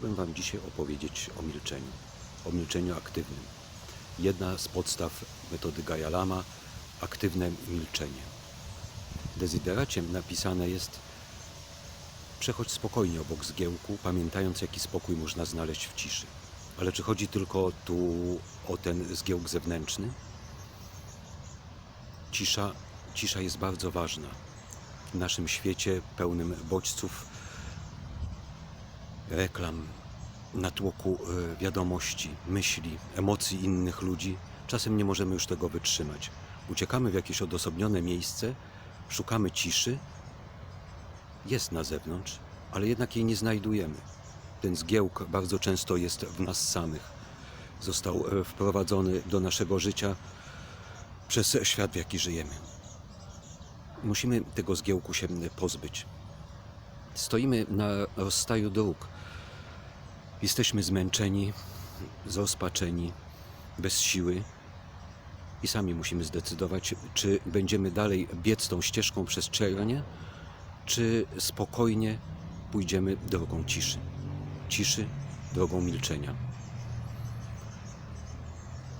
Chciałbym Wam dzisiaj opowiedzieć o milczeniu, o milczeniu aktywnym. Jedna z podstaw metody Gaia Lama aktywne milczenie. W dezyderacie napisane jest Przechodź spokojnie obok zgiełku, pamiętając jaki spokój można znaleźć w ciszy. Ale czy chodzi tylko tu o ten zgiełk zewnętrzny? Cisza, cisza jest bardzo ważna. W naszym świecie pełnym bodźców, reklam, natłoku e, wiadomości, myśli, emocji innych ludzi, czasem nie możemy już tego wytrzymać. Uciekamy w jakieś odosobnione miejsce, szukamy ciszy, jest na zewnątrz, ale jednak jej nie znajdujemy. Ten zgiełk bardzo często jest w nas samych. Został e, wprowadzony do naszego życia przez świat, w jaki żyjemy. Musimy tego zgiełku się pozbyć. Stoimy na rozstaju dróg. Jesteśmy zmęczeni, zrozpaczeni, bez siły i sami musimy zdecydować, czy będziemy dalej biec tą ścieżką przez czerwienie, czy spokojnie pójdziemy drogą ciszy. Ciszy, drogą milczenia.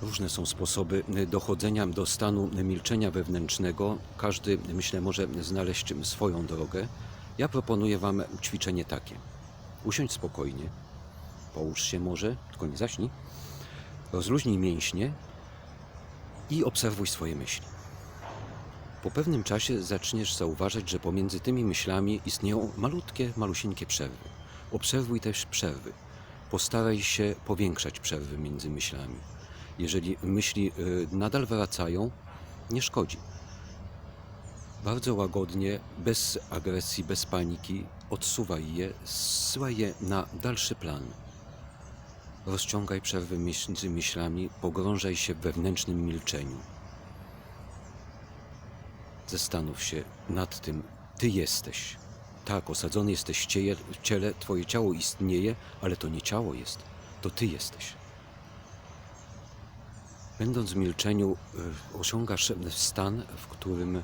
Różne są sposoby dochodzenia do stanu milczenia wewnętrznego. Każdy, myślę, może znaleźć swoją drogę. Ja proponuję Wam ćwiczenie takie. Usiądź spokojnie, połóż się może, tylko nie zaśnij, rozluźnij mięśnie i obserwuj swoje myśli. Po pewnym czasie zaczniesz zauważać, że pomiędzy tymi myślami istnieją malutkie, malusieńkie przerwy. Obserwuj też przerwy. Postaraj się powiększać przerwy między myślami. Jeżeli myśli y, nadal wracają, nie szkodzi. Bardzo łagodnie, bez agresji, bez paniki, odsuwaj je, zsyłaj je na dalszy plan. Rozciągaj przerwy między myślami, pogrążaj się w wewnętrznym milczeniu. Zastanów się nad tym, ty jesteś. Tak, osadzony jesteś w ciele, twoje ciało istnieje, ale to nie ciało jest, to ty jesteś. Będąc w milczeniu, y, osiągasz stan, w którym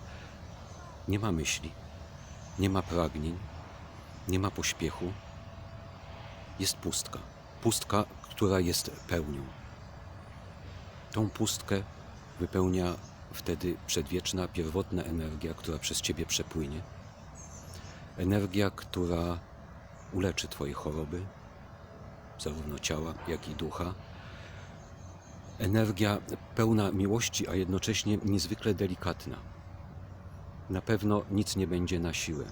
nie ma myśli, nie ma pragnień, nie ma pośpiechu. Jest pustka. Pustka, która jest pełnią. Tą pustkę wypełnia wtedy przedwieczna, pierwotna energia, która przez ciebie przepłynie. Energia, która uleczy Twoje choroby, zarówno ciała, jak i ducha. Energia pełna miłości, a jednocześnie niezwykle delikatna. Na pewno nic nie będzie na siłę.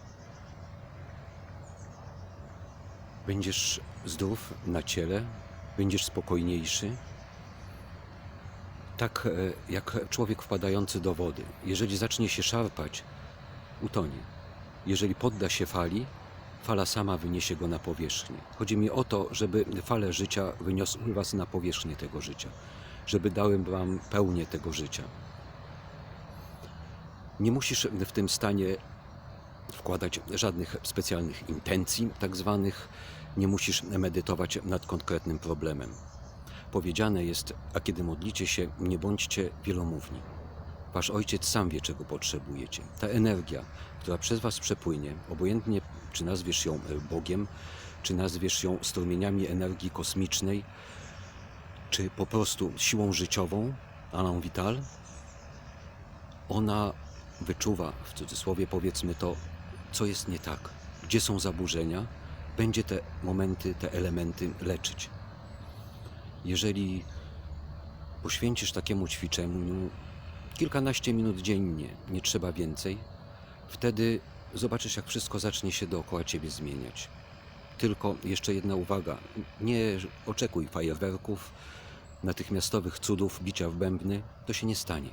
Będziesz zdrów na ciele, będziesz spokojniejszy, tak e, jak człowiek wpadający do wody. Jeżeli zacznie się szarpać, utonie. Jeżeli podda się fali, fala sama wyniesie go na powierzchnię. Chodzi mi o to, żeby fale życia wyniosły was na powierzchnię tego życia, żeby dały wam pełnię tego życia. Nie musisz w tym stanie wkładać żadnych specjalnych intencji, tak zwanych. Nie musisz medytować nad konkretnym problemem. Powiedziane jest, a kiedy modlicie się, nie bądźcie wielomówni. Wasz ojciec sam wie, czego potrzebujecie. Ta energia, która przez was przepłynie, obojętnie czy nazwiesz ją Bogiem, czy nazwiesz ją strumieniami energii kosmicznej, czy po prostu siłą życiową, Alain Vital, ona wyczuwa, w cudzysłowie powiedzmy to, co jest nie tak, gdzie są zaburzenia, będzie te momenty, te elementy leczyć. Jeżeli poświęcisz takiemu ćwiczeniu kilkanaście minut dziennie, nie trzeba więcej, wtedy zobaczysz, jak wszystko zacznie się dookoła ciebie zmieniać. Tylko jeszcze jedna uwaga: nie oczekuj fajerwerków, natychmiastowych cudów, bicia w bębny. To się nie stanie.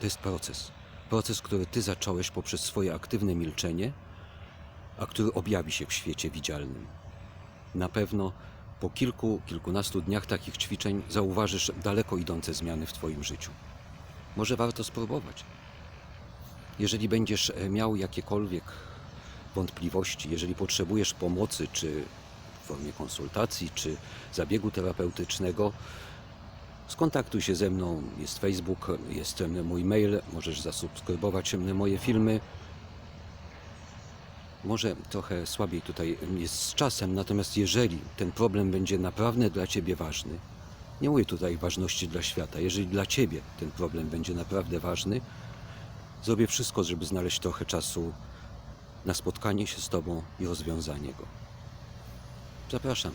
To jest proces. Proces, który ty zacząłeś poprzez swoje aktywne milczenie, a który objawi się w świecie widzialnym. Na pewno po kilku, kilkunastu dniach takich ćwiczeń zauważysz daleko idące zmiany w Twoim życiu. Może warto spróbować. Jeżeli będziesz e, miał jakiekolwiek wątpliwości, jeżeli potrzebujesz pomocy, czy w formie konsultacji, czy zabiegu terapeutycznego, skontaktuj się ze mną. Jest Facebook, jest mój mail, możesz zasubskrybować moje filmy. Może trochę słabiej tutaj jest z czasem, natomiast jeżeli ten problem będzie naprawdę dla Ciebie ważny, nie mówię tutaj ważności dla świata, jeżeli dla Ciebie ten problem będzie naprawdę ważny, zrobię wszystko, żeby znaleźć trochę czasu na spotkanie się z Tobą i rozwiązanie go. Zapraszam.